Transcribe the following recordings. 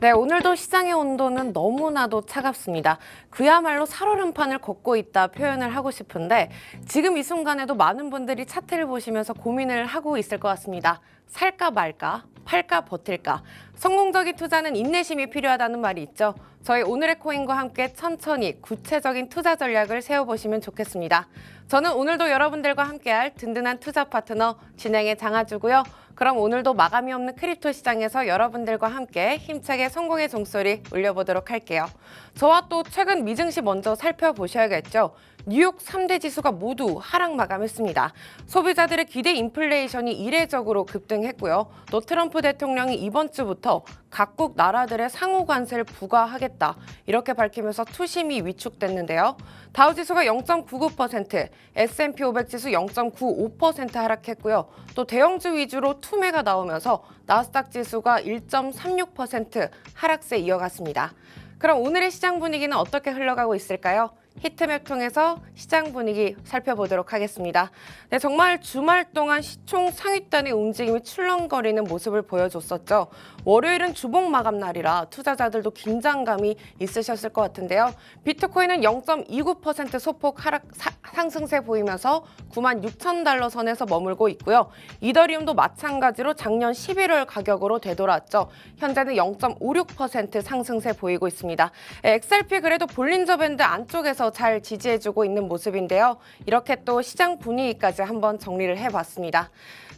네, 오늘도 시장의 온도는 너무나도 차갑습니다. 그야말로 살얼음판을 걷고 있다 표현을 하고 싶은데 지금 이 순간에도 많은 분들이 차트를 보시면서 고민을 하고 있을 것 같습니다. 살까 말까, 팔까 버틸까. 성공적인 투자는 인내심이 필요하다는 말이 있죠. 저희 오늘의 코인과 함께 천천히 구체적인 투자 전략을 세워보시면 좋겠습니다. 저는 오늘도 여러분들과 함께할 든든한 투자 파트너 진행의 장아주고요. 그럼 오늘도 마감이 없는 크립토 시장에서 여러분들과 함께 힘차게 성공의 종소리 울려보도록 할게요. 저와 또 최근 미증시 먼저 살펴보셔야겠죠. 뉴욕 3대 지수가 모두 하락 마감했습니다. 소비자들의 기대 인플레이션이 이례적으로 급등했고요. 또 트럼프 대통령이 이번 주부터 각국 나라들의 상호 관세를 부과하겠다 이렇게 밝히면서 투심이 위축됐는데요. 다우 지수가 0.99%, S&P 500 지수 0.95% 하락했고요. 또 대형주 위주로 투매가 나오면서 나스닥 지수가 1.36% 하락세 이어갔습니다. 그럼 오늘의 시장 분위기는 어떻게 흘러가고 있을까요? 히트맵 통해서 시장 분위기 살펴보도록 하겠습니다. 네, 정말 주말 동안 시총 상위단의 움직임이 출렁거리는 모습을 보여줬었죠. 월요일은 주봉 마감 날이라 투자자들도 긴장감이 있으셨을 것 같은데요. 비트코인은 0.29% 소폭 하락 사- 상승세 보이면서 9만 6천 달러 선에서 머물고 있고요. 이더리움도 마찬가지로 작년 11월 가격으로 되돌아왔죠. 현재는 0.56% 상승세 보이고 있습니다. 예, XRP 그래도 볼린저 밴드 안쪽에서 잘 지지해주고 있는 모습인데요. 이렇게 또 시장 분위기까지 한번 정리를 해봤습니다.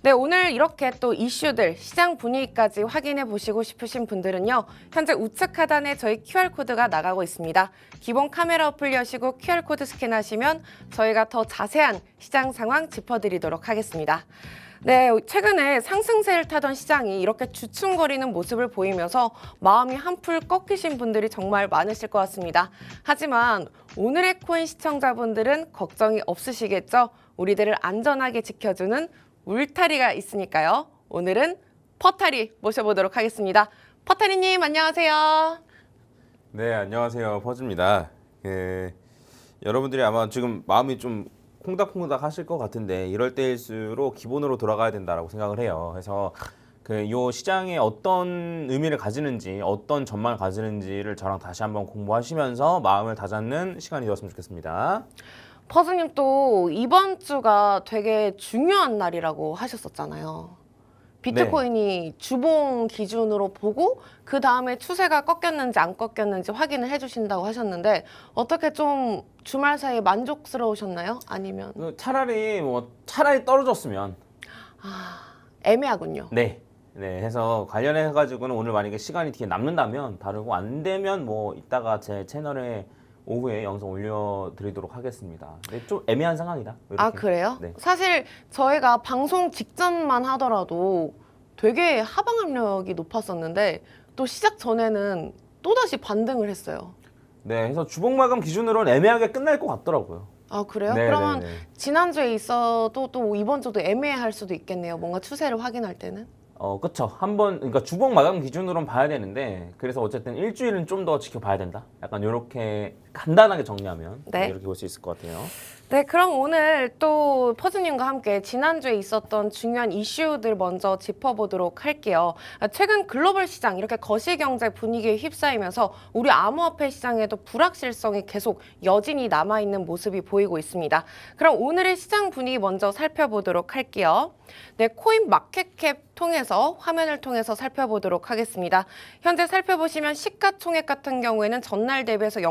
네, 오늘 이렇게 또 이슈들, 시장 분위기까지 확인해 보시고 싶으신 분들은요. 현재 우측 하단에 저희 QR코드가 나가고 있습니다. 기본 카메라 어플 여시고 QR코드 스캔하시면 저희가 더 자세한 시장 상황 짚어드리도록 하겠습니다. 네, 최근에 상승세를 타던 시장이 이렇게 주춤거리는 모습을 보이면서 마음이 한풀 꺾이신 분들이 정말 많으실 것 같습니다. 하지만 오늘의 코인 시청자분들은 걱정이 없으시겠죠? 우리들을 안전하게 지켜주는 울타리가 있으니까요. 오늘은 퍼타리 모셔보도록 하겠습니다. 퍼타리님 안녕하세요. 네, 안녕하세요. 퍼즈입니다. 예, 여러분들이 아마 지금 마음이 좀 콩닥콩닥 하실 것 같은데 이럴 때일수록 기본으로 돌아가야 된다라고 생각을 해요. 그래서 그요 시장에 어떤 의미를 가지는지 어떤 전망을 가지는지를 저랑 다시 한번 공부하시면서 마음을 다잡는 시간이 되었으면 좋겠습니다. 퍼즈님 또 이번 주가 되게 중요한 날이라고 하셨었잖아요. 비트코인이 주봉 기준으로 보고 그 다음에 추세가 꺾였는지 안 꺾였는지 확인을 해주신다고 하셨는데 어떻게 좀 주말 사이에 만족스러우셨나요? 아니면 그 차라리 뭐 차라리 떨어졌으면 애매하군요. 네. 네, 해서 관련해 가지고는 오늘 만약에 시간이 뒤에 남는다면 다르고 안 되면 뭐 이따가 제 채널에 오후에 영상 올려드리도록 하겠습니다. 네, 좀 애매한 상황이다. 이렇게. 아 그래요? 네. 사실 저희가 방송 직전만 하더라도 되게 하방 압력이 높았었는데 또 시작 전에는 또 다시 반등을 했어요. 네, 해서 주봉 마감 기준으로는 애매하게 끝날 것 같더라고요. 아 그래요? 네, 그러면 네, 네. 지난주에 있어도 또 이번 주도 애매할 수도 있겠네요. 뭔가 추세를 확인할 때는. 어, 그쵸. 한번 그러니까 주봉 마감 기준으로는 봐야 되는데 그래서 어쨌든 일주일은 좀 더 지켜봐야 된다. 약간 이렇게 간단하게 정리하면 네. 이렇게 볼 수 있을 것 같아요. 네, 그럼 오늘 또 퍼즈님과 함께 지난주에 있었던 중요한 이슈들 먼저 짚어보도록 할게요. 아, 최근 글로벌 시장 이렇게 거시경제 분위기에 휩싸이면서 우리 암호화폐 시장에도 불확실성이 계속 여진이 남아있는 모습이 보이고 있습니다. 그럼 오늘의 시장 분위기 먼저 살펴보도록 할게요. 네, 코인 마켓캡 통해서 화면을 통해서 살펴보도록 하겠습니다. 현재 살펴보시면 시가총액 같은 경우에는 전날 대비해서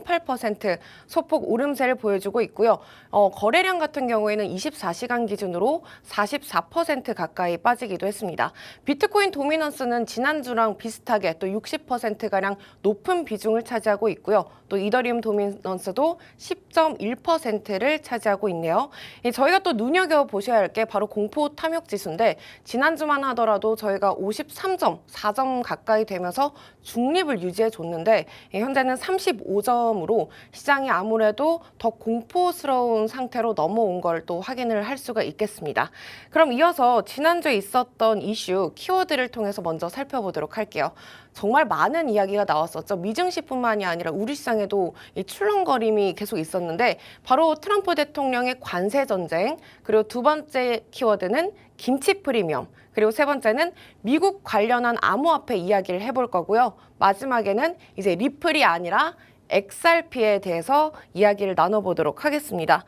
0.08% 소폭 오름세를 보여주고 있고요. 어, 거래량 같은 경우에는 24시간 기준으로 44% 가까이 빠지기도 했습니다. 비트코인 도미넌스는 지난주랑 비슷하게 또 60%가량 높은 비중을 차지하고 있고요. 또 이더리움 도미넌스도 10.1%를 차지하고 있네요. 이 저희가 또 눈여겨 보셔야 할 게 바로 공포 탐욕 지수인데 지난주만 하더라도 저희가 53.4점 가까이 되면서 중립을 유지해 줬는데 예, 현재는 35점 으로 시장이 아무래도 더 공포스러운 상태로 넘어온 걸 또 확인을 할 수가 있겠습니다. 그럼 이어서 지난주에 있었던 이슈 키워드를 통해서 먼저 살펴보도록 할게요. 정말 많은 이야기가 나왔었죠. 미증시뿐만이 아니라 우리 시장에도 이 출렁거림이 계속 있었는데 바로 트럼프 대통령의 관세 전쟁 그리고 두 번째 키워드는 김치 프리미엄 그리고 세 번째는 미국 관련한 암호화폐 이야기를 해볼 거고요. 마지막에는 이제 리플이 아니라 XRP에 대해서 이야기를 나눠보도록 하겠습니다.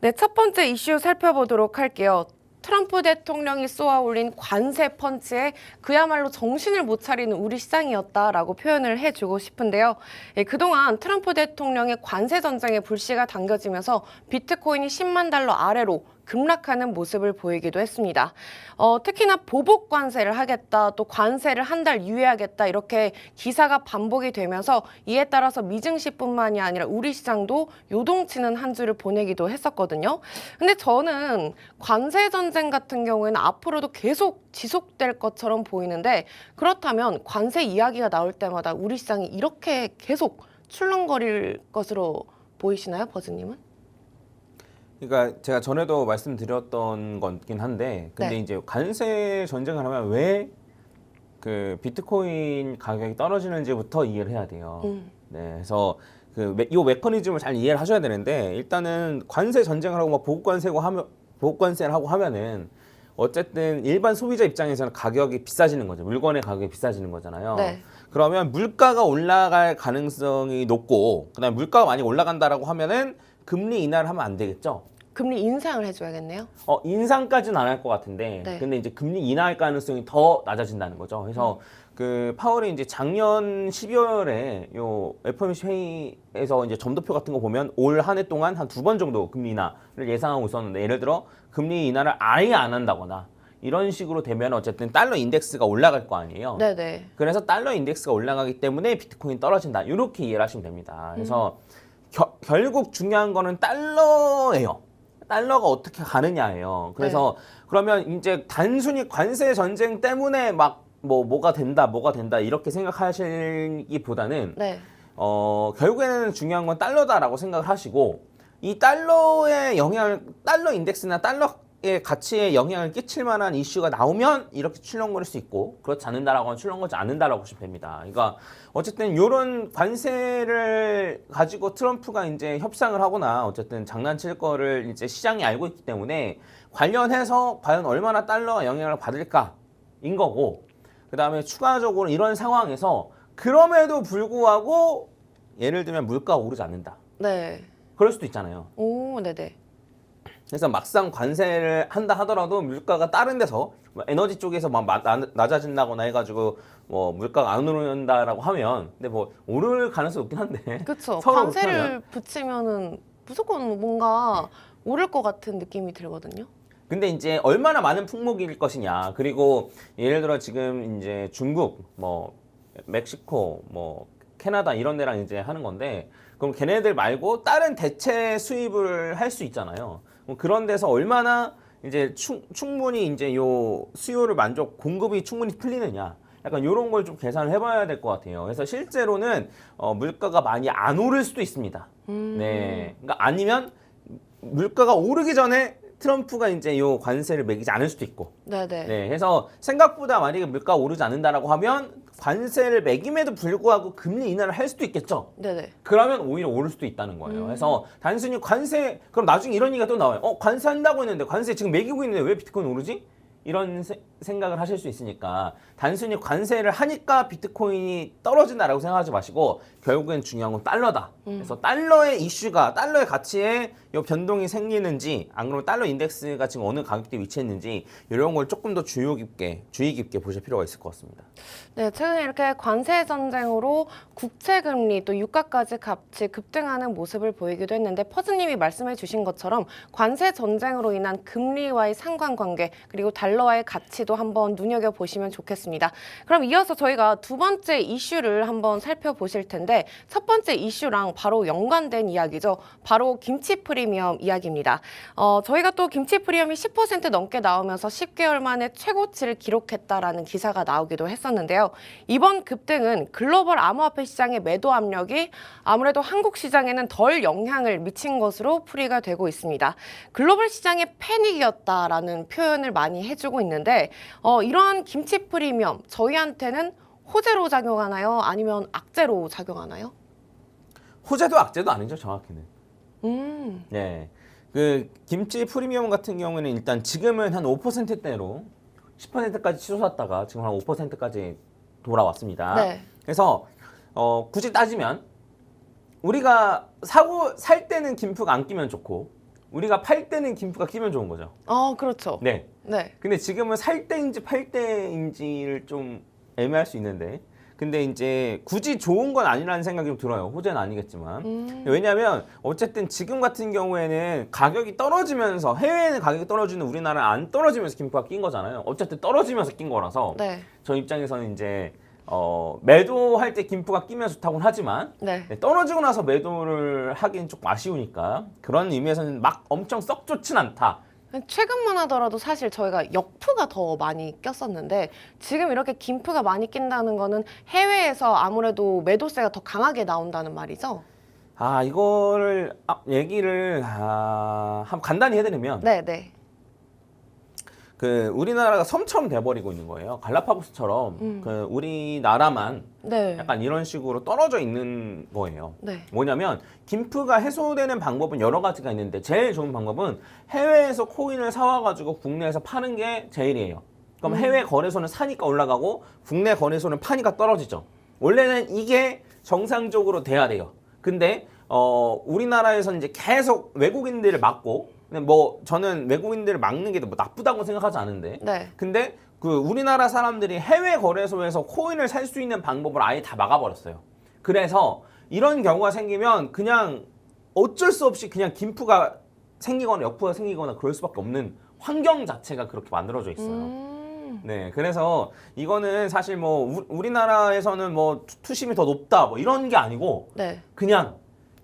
네, 첫 번째 이슈 살펴보도록 할게요. 트럼프 대통령이 쏘아 올린 관세 펀치에 그야말로 정신을 못 차리는 우리 시장이었다라고 표현을 해주고 싶은데요. 예, 그동안 트럼프 대통령의 관세 전쟁에 불씨가 당겨지면서 비트코인이 10만 달러 아래로 급락하는 모습을 보이기도 했습니다. 어, 특히나 보복 관세를 하겠다, 또 관세를 한 달 유예하겠다 이렇게 기사가 반복이 되면서 이에 따라서 미증시뿐만이 아니라 우리 시장도 요동치는 한 주를 보내기도 했었거든요. 근데 저는 관세 전쟁 같은 경우에는 앞으로도 계속 지속될 것처럼 보이는데 그렇다면 관세 이야기가 나올 때마다 우리 시장이 이렇게 계속 출렁거릴 것으로 보이시나요, 버즈님은? 그러니까 제가 전에도 말씀드렸던 거긴 한데 근데 네. 이제 관세 전쟁을 하면 왜 그 비트코인 가격이 떨어지는지부터 이해를 해야 돼요. 음. 네, 그래서 그이 메커니즘을 잘 이해를 하셔야 되는데 일단은 관세 전쟁을 하고 막 보복 관세고 하면 보복 관세를 하고 하면은 어쨌든 일반 소비자 입장에서는 가격이 비싸지는 거죠. 물건의 가격이 비싸지는 거잖아요. 네. 그러면 물가가 올라갈 가능성이 높고 그다음에 물가가 많이 올라간다라고 하면은 금리 인하를 하면 안 되겠죠. 금리 인상을 해줘야겠네요. 어 인상까지는 안 할 것 같은데 네. 근데 이제 금리 인하할 가능성이 더 낮아진다는 거죠. 그래서 음. 그 파월이 이제 작년 12월에 요 FOMC 회의에서 이제 점도표 같은 거 보면 올 한 해 동안 한 두 번 정도 금리 인하를 예상하고 있었는데 예를 들어 금리 인하를 아예 안 한다거나 이런 식으로 되면 어쨌든 달러 인덱스가 올라갈 거 아니에요. 네네. 그래서 달러 인덱스가 올라가기 때문에 비트코인 떨어진다. 이렇게 이해를 하시면 됩니다. 그래서 겨- 결국 중요한 거는 달러예요. 달러가 어떻게 가느냐예요. 그래서 그러면 이제 단순히 관세 전쟁 때문에 막 뭐 뭐가 된다, 뭐가 된다 이렇게 생각하시기보다는 네. 어 결국에는 중요한 건 달러다라고 생각을 하시고 이 달러의 영향을 달러 인덱스나 달러 의 가치에 영향을 끼칠 만한 이슈가 나오면 이렇게 출렁거릴 수 있고 그렇지 않는다라고 하면 출렁거리지 않는다라고 보시면 됩니다. 그러니까 어쨌든 이런 관세를 가지고 트럼프가 이제 협상을 하거나 어쨌든 장난칠 거를 이제 시장이 알고 있기 때문에 관련해서 과연 얼마나 달러가 영향을 받을까인 거고 그 다음에 추가적으로 이런 상황에서 그럼에도 불구하고 예를 들면 물가가 오르지 않는다. 네. 그럴 수도 있잖아요. 오, 네네. 그래서 막상 관세를 한다 하더라도 물가가 다른 데서 뭐 에너지 쪽에서 막 낮아진다거나 해가지고 뭐 물가가 안 오른다라고 하면 근데 뭐 오를 가능성이 높긴 한데. 서로 관세를? 붙이면은 무조건 뭔가 오를 것 같은 느낌이 들거든요. 근데 이제 얼마나 많은 품목일 것이냐 그리고 예를 들어 지금 이제 중국 뭐 멕시코 뭐 캐나다 이런 데랑 이제 하는 건데 그럼 걔네들 말고 다른 대체 수입을 할 수 있잖아요. 그럼 그런 데서 얼마나 이제 충, 충분히 이제 요 수요를 만족 공급이 충분히 풀리느냐. 약간 이런 걸 좀 계산을 해봐야 될 것 같아요. 그래서 실제로는 어, 물가가 많이 안 오를 수도 있습니다. 음. 네, 그러니까 아니면 물가가 오르기 전에 트럼프가 이제 요 관세를 매기지 않을 수도 있고. 네네. 네, 그래서 생각보다 만약에 물가가 오르지 않는다라고 하면 관세를 매김에도 불구하고 금리 인하를 할 수도 있겠죠. 네네. 그러면 오히려 오를 수도 있다는 거예요. 음. 그래서 단순히 관세 그럼 나중에 이런 얘기가 또 나와요. 어, 관세 한다고 했는데 관세 지금 매기고 있는데 왜 비트코인 오르지? 이런 세- 생각을 하실 수 있으니까 단순히 관세를 하니까 비트코인이 떨어진다라고 생각하지 마시고 결국엔 중요한 건 달러다. 음. 그래서 달러의 이슈가 달러의 가치에 요 변동이 생기는지 안 그러면 달러 인덱스가 지금 어느 가격대에 위치했는지 이런 걸 조금 더 주의 깊게 주의 깊게 보실 필요가 있을 것 같습니다. 네, 최근에 이렇게 관세 전쟁으로 국채 금리 또 유가까지 같이 급등하는 모습을 보이기도 했는데 퍼즈님이 말씀해 주신 것처럼 관세 전쟁으로 인한 금리와의 상관관계 그리고 달러와의 가치도 한번 눈여겨 보시면 좋겠습니다. 그럼 이어서 저희가 두 번째 이슈를 한번 살펴보실 텐데 있는데 첫 번째 이슈랑 바로 연관된 이야기죠. 바로 김치 프리미엄 이야기입니다. 어, 저희가 또 김치 프리미엄이 10% 넘게 나오면서 10개월 만에 최고치를 기록했다라는 기사가 나오기도 했었는데요. 이번 급등은 글로벌 암호화폐 시장의 매도 압력이 아무래도 한국 시장에는 덜 영향을 미친 것으로 풀이가 되고 있습니다. 글로벌 시장의 패닉이었다라는 표현을 많이 해주고 있는데 어, 이러한 김치 프리미엄 저희한테는 호재로 작용하나요? 아니면 악재로 작용하나요? 호재도 악재도 아니죠 정확히는. 음, 네. 그 김치 프리미엄 같은 경우는 일단 지금은 한 5%대로 10%까지 치솟았다가 지금 한 5%까지 돌아왔습니다. 네. 그래서 어, 굳이 따지면 우리가 사고 살 때는 김프가 안 끼면 좋고 우리가 팔 때는 김프가 끼면 좋은 거죠. 어, 그렇죠. 네. 네. 근데 지금은 살 때인지 팔 때인지를 좀 애매할 수 있는데 근데 이제 굳이 좋은 건 아니라는 생각이 좀 들어요. 호재는 아니겠지만. 음, 왜냐하면 어쨌든 지금 같은 경우에는 가격이 떨어지면서 해외에는 가격이 떨어지는 우리나라는 안 떨어지면서 김프가 낀 거잖아요. 어쨌든 떨어지면서 낀 거라서 네. 저 입장에서는 이제 어, 매도할 때 김프가 끼면 좋다고는 하지만 네. 네, 떨어지고 나서 매도를 하기엔 조금 아쉬우니까 그런 의미에서는 막 엄청 썩 좋진 않다. 최근만 하더라도 사실 저희가 역프가 더 많이 꼈었는데 지금 이렇게 김프가 많이 낀다는 거는 해외에서 아무래도 매도세가 더 강하게 나온다는 말이죠. 아 이거를 아, 얘기를 아, 한번 간단히 해드리면 네, 네. 그 우리나라가 섬처럼 돼버리고 있는 거예요. 갈라파고스처럼 음. 그 우리나라만 네. 약간 이런 식으로 떨어져 있는 거예요. 네. 뭐냐면 김프가 해소되는 방법은 여러 가지가 있는데 제일 좋은 방법은 해외에서 코인을 사와가지고 국내에서 파는 게 제일이에요. 그럼 해외 거래소는 사니까 올라가고 국내 거래소는 파니까 떨어지죠. 원래는 이게 정상적으로 돼야 돼요. 근데 어 우리나라에서는 이제 계속 외국인들을 막고 근데 뭐 저는 외국인들을 막는 게 뭐 나쁘다고 생각하지 않은데 네. 근데 그 우리나라 사람들이 해외 거래소에서 코인을 살 수 있는 방법을 아예 다 막아버렸어요. 그래서 이런 경우가 생기면 그냥 어쩔 수 없이 그냥 김프가 생기거나 역프가 생기거나 그럴 수밖에 없는 환경 자체가 그렇게 만들어져 있어요. 음. 네, 그래서 이거는 사실 뭐 우, 우리나라에서는 뭐 투- 투심이 더 높다 뭐 이런 게 아니고 네. 그냥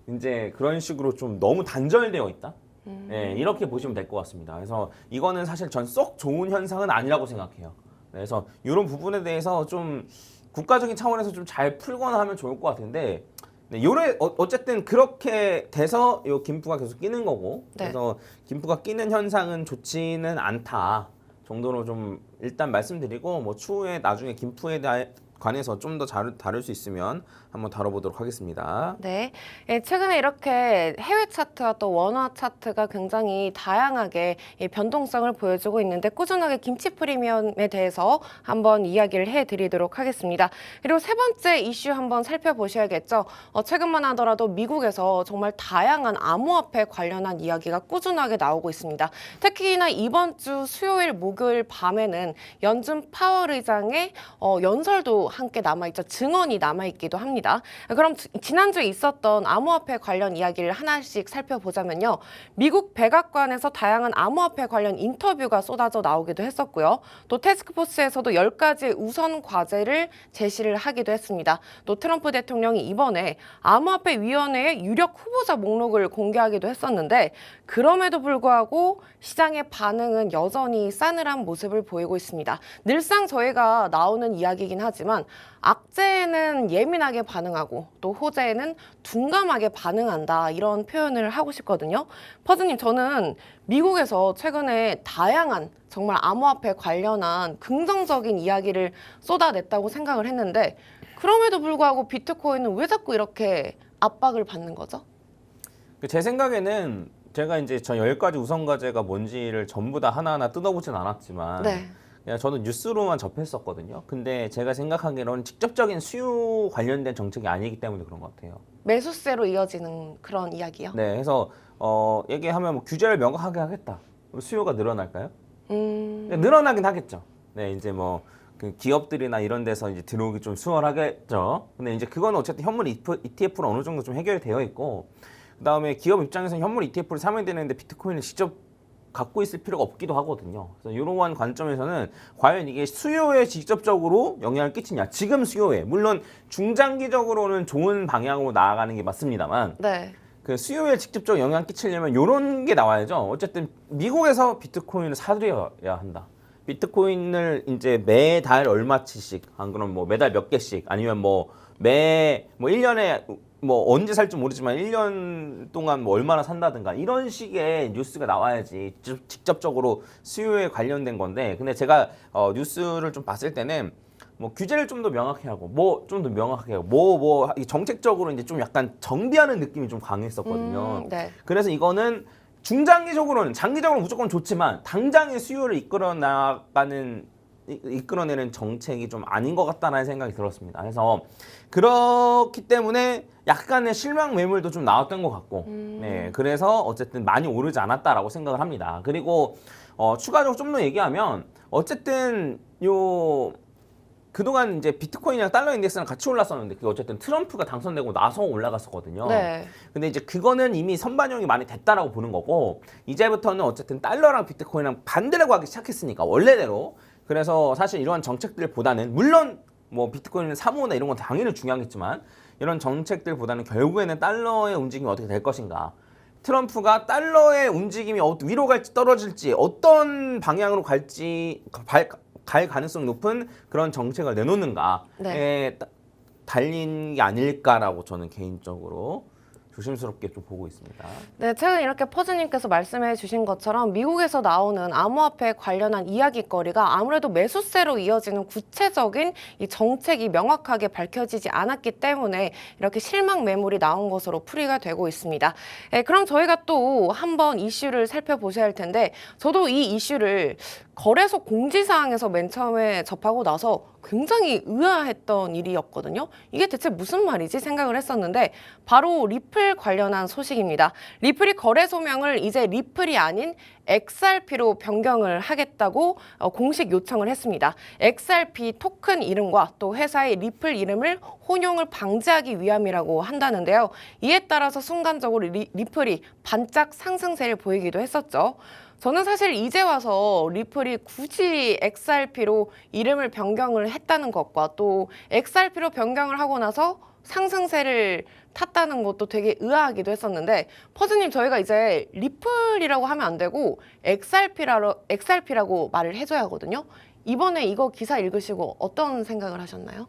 이제 그런 식으로 좀 너무 단절되어 있다. 음. 네, 이렇게 보시면 될 것 같습니다. 그래서 이거는 사실 전 썩 좋은 현상은 아니라고 생각해요. 그래서 이런 부분에 대해서 좀 국가적인 차원에서 좀 잘 풀거나 하면 좋을 것 같은데 네, 요래 어, 어쨌든 그렇게 돼서 요 김프가 계속 끼는 거고 네. 그래서 김프가 끼는 현상은 좋지는 않다 정도로 좀 일단 말씀드리고 뭐 추후에 나중에 김프에 대해 관해서 좀 더 다룰 수 있으면 한번 다뤄보도록 하겠습니다. 네. 예, 최근에 이렇게 해외 차트와 또 원화 차트가 굉장히 다양하게 이 변동성을 보여주고 있는데 꾸준하게 김치 프리미엄에 대해서 한번 이야기를 해드리도록 하겠습니다. 그리고 세 번째 이슈 한번 살펴보셔야겠죠. 어, 최근만 하더라도 미국에서 정말 다양한 암호화폐 관련한 이야기가 꾸준하게 나오고 있습니다. 특히나 이번 주 수요일, 목요일 밤에는 연준 파월 의장의 어, 연설도 함께 남아있죠. 증언이 남아있기도 합니다. 그럼 지- 지난주에 있었던 암호화폐 관련 이야기를 하나씩 살펴보자면요. 미국 백악관에서 다양한 암호화폐 관련 인터뷰가 쏟아져 나오기도 했었고요. 또 태스크포스에서도 10가지 우선 과제를 제시를 하기도 했습니다. 또 트럼프 대통령이 이번에 암호화폐 위원회의 유력 후보자 목록을 공개하기도 했었는데 그럼에도 불구하고 시장의 반응은 여전히 싸늘한 모습을 보이고 있습니다. 늘상 저희가 나오는 이야기이긴 하지만 악재에는 예민하게 반응하고 또 호재에는 둔감하게 반응한다 이런 표현을 하고 싶거든요. 퍼즈님 저는 미국에서 최근에 다양한 정말 암호화폐 관련한 긍정적인 이야기를 쏟아냈다고 생각을 했는데 그럼에도 불구하고 비트코인은 왜 자꾸 이렇게 압박을 받는 거죠? 그제 생각에는 제가 이제 저 10가지 우선 과제가 뭔지를 전부 다 하나하나 뜯어보진 않았지만 네. 그냥 저는 뉴스로만 접했었거든요. 근데 제가 생각하기로는 직접적인 수요 관련된 정책이 아니기 때문에 그런 것 같아요. 매수세로 이어지는 그런 이야기요. 네, 그래서 어, 얘기하면 뭐 규제를 명확하게 하겠다. 그럼 수요가 늘어날까요? 음, 네, 늘어나긴 하겠죠. 네, 이제 뭐. 그 기업들이나 이런 데서 이제 들어오기 좀 수월하겠죠. 근데 이제 그거는 어쨌든 현물 ETF로 어느 정도 좀 해결되어 있고, 그 다음에 기업 입장에서는 현물 ETF를 사면 되는데 비트코인을 직접 갖고 있을 필요가 없기도 하거든요. 그래서 이러한 관점에서는 과연 이게 수요에 직접적으로 영향을 끼치냐? 지금 수요에 물론 중장기적으로는 좋은 방향으로 나아가는 게 맞습니다만 네. 그 수요에 직접적 영향 끼치려면 이런 게 나와야죠. 어쨌든 미국에서 비트코인을 사들여야 한다. 비트코인을 이제 매달 얼마치씩 안 그럼 뭐 매달 몇 개씩 아니면 뭐 매 뭐 1년에 뭐 언제 살지 모르지만 1년 동안 뭐 얼마나 산다든가 이런 식의 뉴스가 나와야지 직- 직접적으로 수요에 관련된 건데 근데 제가 어 뉴스를 좀 봤을 때는 뭐 규제를 좀 더 명확히 하고 뭐 좀 더 명확하게 하고 뭐뭐 정책적으로 이제 좀 약간 정비하는 느낌이 좀 강했었거든요. 음, 네. 그래서 이거는 중장기적으로는 장기적으로 무조건 좋지만 당장의 수요를 이끌어 나가는 이- 이끌어내는 정책이 좀 아닌 것 같다는 생각이 들었습니다. 그래서 그렇기 때문에 약간의 실망 매물도 좀 나왔던 것 같고, 음. 네, 그래서 어쨌든 많이 오르지 않았다라고 생각을 합니다. 그리고 어, 추가적으로 좀 더 얘기하면 어쨌든 요 그동안 이제 비트코인이랑 달러 인덱스랑 같이 올랐었는데 그게 어쨌든 트럼프가 당선되고 나서 올라갔었거든요. 네. 근데 이제 그거는 이미 선반영이 많이 됐다라고 보는 거고 이제부터는 어쨌든 달러랑 비트코인이랑 반대로 가기 시작했으니까 원래대로 그래서 사실 이러한 정책들보다는 물론 뭐 비트코인은 사모나 이런 건 당연히 중요하겠지만 이런 정책들보다는 결국에는 달러의 움직임이 어떻게 될 것인가 트럼프가 달러의 움직임이 어- 위로 갈지 떨어질지 어떤 방향으로 갈지 갈, 갈 가능성 높은 그런 정책을 내놓는가에 네. 따- 달린 게 아닐까라고 저는 개인적으로 조심스럽게 좀 보고 있습니다. 네, 최근 이렇게 퍼즈님께서 말씀해 주신 것처럼 미국에서 나오는 암호화폐 관련한 이야기거리가 아무래도 매수세로 이어지는 구체적인 이 정책이 명확하게 밝혀지지 않았기 때문에 이렇게 실망 매물이 나온 것으로 풀이가 되고 있습니다. 네, 그럼 저희가 또 한번 이슈를 살펴보셔야 할 텐데 저도 이 이슈를 거래소 공지사항에서 맨 처음에 접하고 나서 굉장히 의아했던 일이었거든요. 이게 대체 무슨 말이지 생각을 했었는데 바로 리플 관련한 소식입니다. 리플이 거래소명을 이제 리플이 아닌 XRP로 변경을 하겠다고 어, 공식 요청을 했습니다. XRP 토큰 이름과 또 회사의 리플 이름을 혼용을 방지하기 위함이라고 한다는데요. 이에 따라서 순간적으로 리, 리플이 반짝 상승세를 보이기도 했었죠. 저는 사실 이제 와서 리플이 굳이 XRP로 이름을 변경을 했다는 것과 또 XRP로 변경을 하고 나서 상승세를 탔다는 것도 되게 의아하기도 했었는데 퍼즈님 저희가 이제 리플이라고 하면 안 되고 XRP라고 XRP라고 말을 해줘야 하거든요. 이번에 이거 기사 읽으시고 어떤 생각을 하셨나요?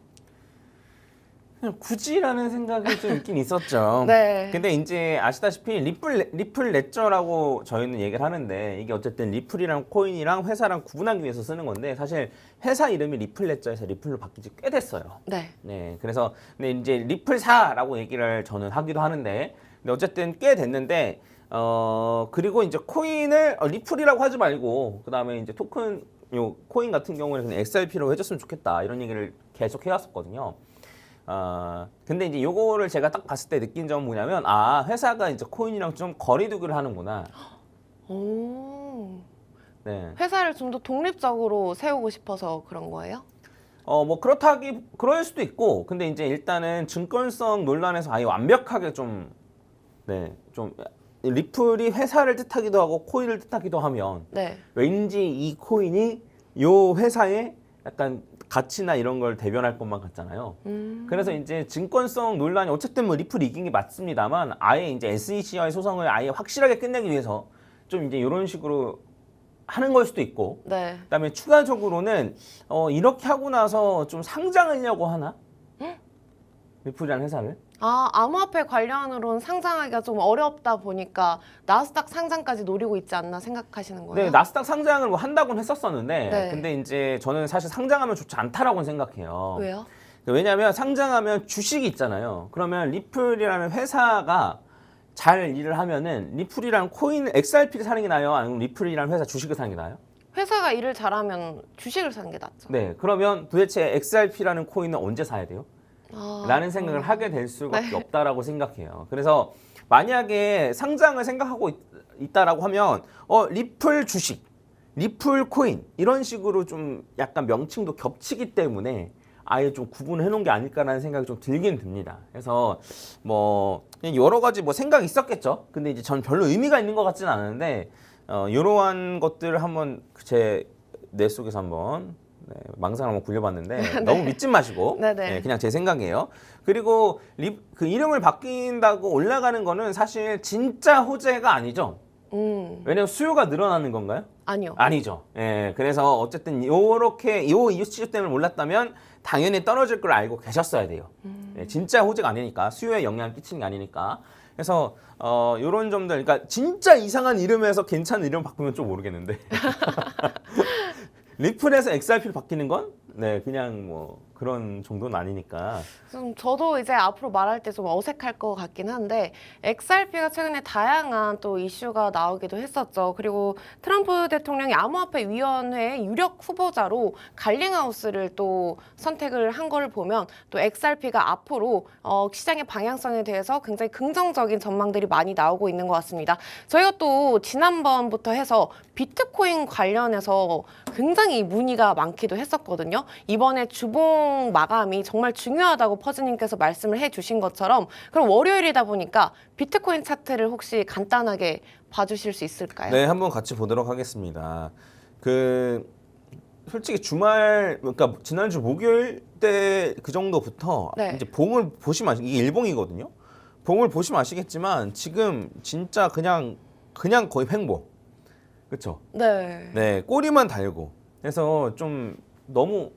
굳이라는 생각이 좀 있긴 있었죠. 네. 근데 이제 아시다시피 리플 레- 리플 레저라고 저희는 얘기를 하는데 이게 어쨌든 리플이랑 코인이랑 회사랑 구분하기 위해서 쓰는 건데 사실 회사 이름이 리플 레저에서 리플로 바뀐 지 꽤 됐어요. 네. 네, 그래서 근데 이제 리플사라고 얘기를 저는 하기도 하는데, 근데 어쨌든 꽤 됐는데, 어 그리고 이제 코인을 어, 리플이라고 하지 말고 그 다음에 이제 토큰 요 코인 같은 경우는 그냥 XRP로 해줬으면 좋겠다 이런 얘기를 계속 해왔었거든요. 어 근데 이제 요거를 제가 딱 봤을 때 느낀 점은 뭐냐면 아 회사가 이제 코인이랑 좀 거리두기를 하는구나. 오. 네. 회사를 좀 더 독립적으로 세우고 싶어서 그런 거예요? 어 뭐 그렇다기 그럴 수도 있고 근데 이제 일단은 증권성 논란에서 아예 완벽하게 좀 네, 좀 리플이 회사를 뜻하기도 하고 코인을 뜻하기도 하면 네. 왠지 이 코인이 요 회사의 약간 가치나 이런 걸 대변할 것만 같잖아요. 음. 그래서 이제 증권성 논란이 어쨌든 뭐 리플이 이긴 게 맞습니다만 아예 이제 SEC와의 소송을 아예 확실하게 끝내기 위해서 좀 이제 이런 식으로 하는 걸 수도 있고 네. 그다음에 추가적으로는 어, 이렇게 하고 나서 좀 상장하려고 하나? 리플이라는 회사를? 아, 암호화폐 관련으로는 상장하기가 좀 어렵다 보니까 나스닥 상장까지 노리고 있지 않나 생각하시는 거예요? 네, 나스닥 상장을 뭐 한다고는 했었었는데 네. 근데 이제 저는 사실 상장하면 좋지 않다라고 생각해요. 왜요? 왜냐하면 상장하면 주식이 있잖아요. 그러면 리플이라는 회사가 잘 일을 하면은 리플이랑 코인 XRP를 사는 게 나아요? 아니면 리플이라는 회사 주식을 사는 게 나아요? 회사가 일을 잘하면 주식을 사는 게 낫죠. 네, 그러면 도대체 XRP라는 코인은 언제 사야 돼요? 아, 라는 생각을 하게 될 수밖에 네. 없다라고 생각해요. 그래서 만약에 상장을 생각하고 있, 다라고 하면 어 리플 주식, 리플 코인 이런 식으로 좀 약간 명칭도 겹치기 때문에 아예 좀 구분해 놓은 게 아닐까라는 생각이 좀 들긴 듭니다. 그래서 뭐 여러 가지 뭐 생각이 있었겠죠. 근데 이제 전 별로 의미가 있는 것 같지는 않은데 어, 이러한 것들을 한번 제 뇌 속에서 한번 네, 망상을 한번 굴려봤는데 너무 믿지 마시고 네네. 네, 그냥 제 생각이에요. 그리고 리, 그 이름을 바뀐다고 올라가는 거는 사실 진짜 호재가 아니죠. 음, 왜냐면 수요가 늘어나는 건가요? 아니요. 아니죠. 예, 그래서 어쨌든 요렇게 요 이슈 때문에 몰랐다면 당연히 떨어질 걸 알고 계셨어야 돼요. 예, 진짜 호재가 아니니까 수요에 영향을 끼치는 게 아니니까. 그래서 어 요런 점들, 그러니까 진짜 이상한 이름에서 괜찮은 이름 바꾸면 좀 모르겠는데. 리플에서 XRP로 바뀌는 건? 네, 그냥 뭐 그런 정도는 아니니까. 좀 저도 이제 앞으로 말할 때 좀 어색할 것 같긴 한데 XRP가 최근에 다양한 또 이슈가 나오기도 했었죠. 그리고 트럼프 대통령이 암호화폐 위원회 유력 후보자로 갈링하우스를 또 선택을 한 거를 보면 또 XRP가 앞으로 어, 시장의 방향성에 대해서 굉장히 긍정적인 전망들이 많이 나오고 있는 것 같습니다. 저희가 또 지난번부터 해서 비트코인 관련해서 굉장히 문의가 많기도 했었거든요. 이번에 주봉 마감이 정말 중요하다고 퍼즈님께서 말씀을 해주신 것처럼 그럼 월요일이다 보니까 비트코인 차트를 혹시 간단하게 봐주실 수 있을까요? 네, 한번 같이 보도록 하겠습니다. 그 솔직히 주말 그러니까 지난주 목요일 때 그 정도부터 네. 이제 봉을 보시면 아시 이게 일봉이거든요. 봉을 보시면 아시겠지만 지금 진짜 그냥 그냥 거의 횡보. 그렇죠? 네. 네, 꼬리만 달고. 그래서 좀 너무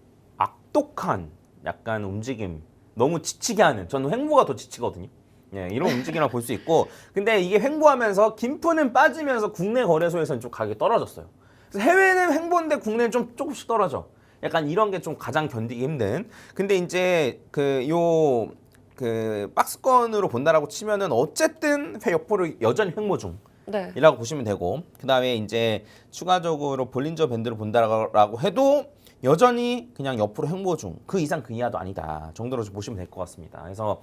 악독한 약간 움직임, 너무 지치게 하는. 저는 횡보가 더 지치거든요. 예, 이런 움직임이라 볼 수 있고. 근데 이게 횡보하면서 김프는 빠지면서 국내 거래소에서는 좀 가격이 떨어졌어요. 그래서 해외는 횡보인데 국내는 좀 조금씩 떨어져. 약간 이런 게 좀 가장 견디기 힘든. 근데 이제 그요그 박스권으로 본다라고 치면은 어쨌든 옆으로 여전히 횡보 중. 네. 이라고 보시면 되고 그 다음에 이제 추가적으로 볼린저 밴드를 본다라고 해도 여전히 그냥 옆으로 횡보 중. 그 이상 그 이하도 아니다. 정도로 좀 보시면 될 것 같습니다. 그래서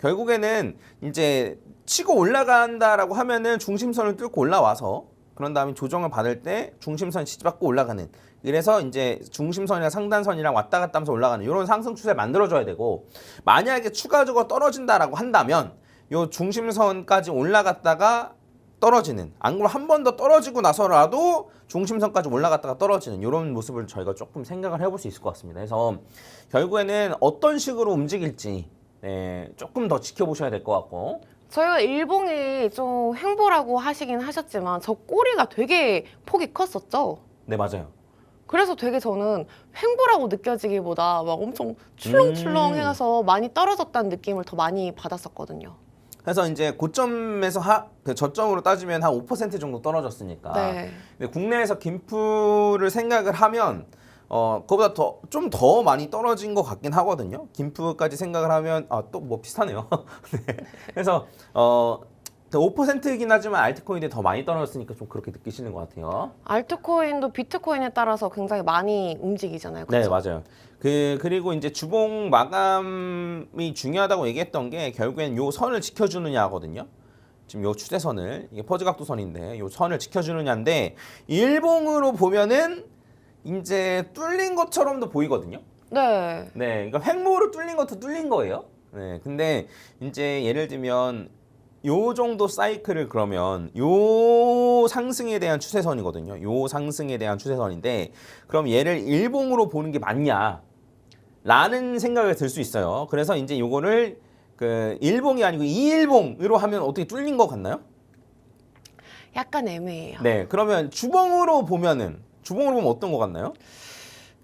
결국에는 이제 치고 올라간다라고 하면은 중심선을 뚫고 올라와서 그런 다음에 조정을 받을 때 중심선 지지받고 올라가는. 그래서 이제 중심선이랑 상단선이랑 왔다 갔다 하면서 올라가는 이런 상승 추세 만들어줘야 되고 만약에 추가적으로 떨어진다라고 한다면 요 중심선까지 올라갔다가 떨어지는 안 그러면 한번 더 떨어지고 나서라도 중심선까지 올라갔다가 떨어지는 이런 모습을 저희가 조금 생각을 해볼 수 있을 것 같습니다. 그래서 결국에는 어떤 식으로 움직일지 네, 조금 더 지켜보셔야 될 것 같고 저희가 일봉이 좀 횡보라고 하시긴 하셨지만 저 꼬리가 되게 폭이 컸었죠. 네 맞아요. 그래서 되게 저는 횡보라고 느껴지기보다 막 엄청 출렁출렁 음. 해서 많이 떨어졌다는 느낌을 더 많이 받았었거든요. 그래서 이제 고점에서 하, 그 저점으로 따지면 한 5% 정도 떨어졌으니까 네. 근데 국내에서 김프를 생각을 하면 어 그보다 더 좀 더 많이 떨어진 것 같긴 하거든요. 김프까지 생각을 하면 아 또 뭐 비슷하네요. 네. 그래서 어 5%이긴 하지만 알트코인이 더 많이 떨어졌으니까 좀 그렇게 느끼시는 것 같아요. 알트코인도 비트코인에 따라서 굉장히 많이 움직이잖아요. 네 그렇죠? 맞아요. 그 그리고 이제 주봉 마감이 중요하다고 얘기했던 게 결국엔 요 선을 지켜주느냐거든요. 지금 요 추세선을 이게 퍼즈 각도선인데 요 선을 지켜주느냐인데 일봉으로 보면은 이제 뚫린 것처럼도 보이거든요. 네. 네, 그러니까 횡보로 뚫린 것도 뚫린 거예요. 네, 근데 이제 예를 들면 요 정도 사이클을 그러면 요 상승에 대한 추세선이거든요. 요 상승에 대한 추세선인데 그럼 얘를 일봉으로 보는 게 맞냐? 라는 생각을 들수 있어요. 그래서 이제 요거를 그 일봉이 아니고 이일봉으로 하면 어떻게 뚫린 것 같나요? 약간 애매해요. 네, 그러면 주봉으로 보면은 주봉으로 보면 어떤 것 같나요?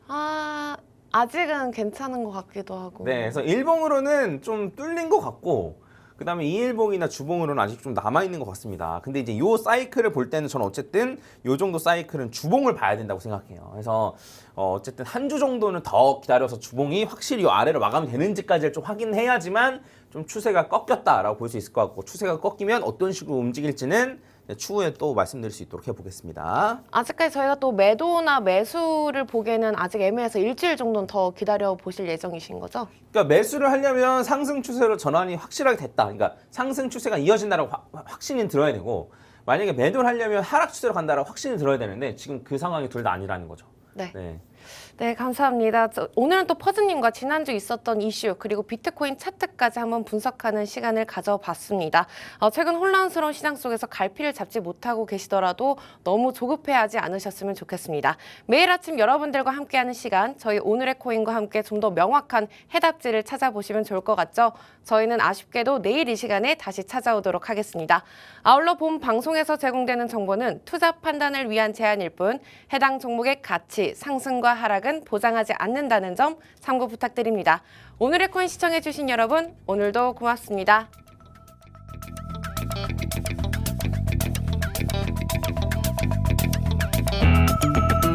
아, 아직은 괜찮은 것 같기도 하고. 네, 그래서 일봉으로는 좀 뚫린 것 같고 그 다음에 이일봉이나 주봉으로는 아직 좀 남아 있는 것 같습니다. 근데 이제 요 사이클을 볼 때는 저는 어쨌든 요 정도 사이클은 주봉을 봐야 된다고 생각해요. 그래서 어 어쨌든 한 주 정도는 더 기다려서 주봉이 확실히 요 아래로 마감이 되는지까지를 좀 확인해야지만 좀 추세가 꺾였다라고 볼 수 있을 것 같고 추세가 꺾이면 어떤 식으로 움직일지는 네, 추후에 또 말씀드릴 수 있도록 해보겠습니다. 아직까지 저희가 또 매도나 매수를 보기에는 아직 애매해서 일주일 정도는 더 기다려 보실 예정이신 거죠? 그러니까 매수를 하려면 상승 추세로 전환이 확실하게 됐다. 그러니까 상승 추세가 이어진다라고 확- 확신이 들어야 되고 만약에 매도를 하려면 하락 추세로 간다라고 확신이 들어야 되는데 지금 그 상황이 둘 다 아니라는 거죠. 네. 네. 네, 감사합니다. 저- 오늘은 또 퍼즈님과 지난주 있었던 이슈 그리고 비트코인 차트까지 한번 분석하는 시간을 가져봤습니다. 어, 최근 혼란스러운 시장 속에서 갈피를 잡지 못하고 계시더라도 너무 조급해하지 않으셨으면 좋겠습니다. 매일 아침 여러분들과 함께하는 시간, 저희 오늘의 코인과 함께 좀 더 명확한 해답지를 찾아보시면 좋을 것 같죠? 저희는 아쉽게도 내일 이 시간에 다시 찾아오도록 하겠습니다. 아울러 본 방송에서 제공되는 정보는 투자 판단을 위한 제안일 뿐 해당 종목의 가치, 상승과 하락은 보장하지 않는다는 점 참고 부탁드립니다. 오늘의 코인 시청해주신 여러분, 오늘도 고맙습니다.